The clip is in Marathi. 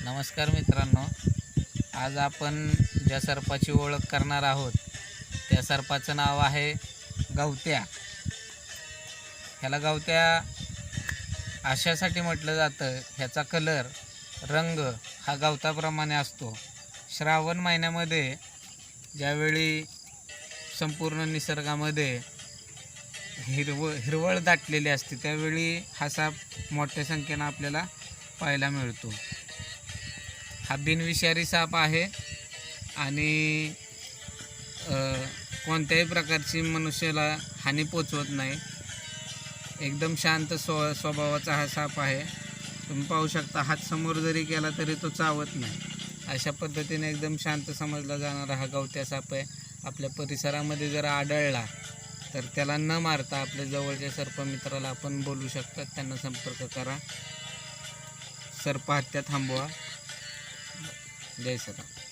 नमस्कार मित्रांनो. आज आपण ज्या सर्पाची ओळख करणार आहोत त्या सर्पाचं नाव आहे गवत्या. ह्याला गवत्या अशासाठी म्हटलं जातं. ह्याचा कलर रंग हा गवताप्रमाणे असतो. श्रावण महिन्यामध्ये ज्यावेळी संपूर्ण निसर्गामध्ये हिरव हिरवळ दाटलेली असते त्यावेळी हा साप मोठ्या संख्येनं आपल्याला पाहायला मिळतो. हा बिनविषारी साप आहे आणि कोणत्याही प्रकारची मनुष्याला हानी पोचवत नाही. एकदम शांत स्व स्वभावाचा हा साप आहे. तुम्ही पाहू शकता हात समोर जरी केला तरी तो चावत नाही. अशा पद्धतीने एकदम शांत समजला जाणारा हा गवत्या साप आहे. आपल्या परिसरामध्ये जर आढळला तर त्याला न मारता आपल्या जवळच्या सर्पमित्राला आपण बोलू शकतात त्यांना संपर्क करा. सर्पहत्या थांबवा. जय सराम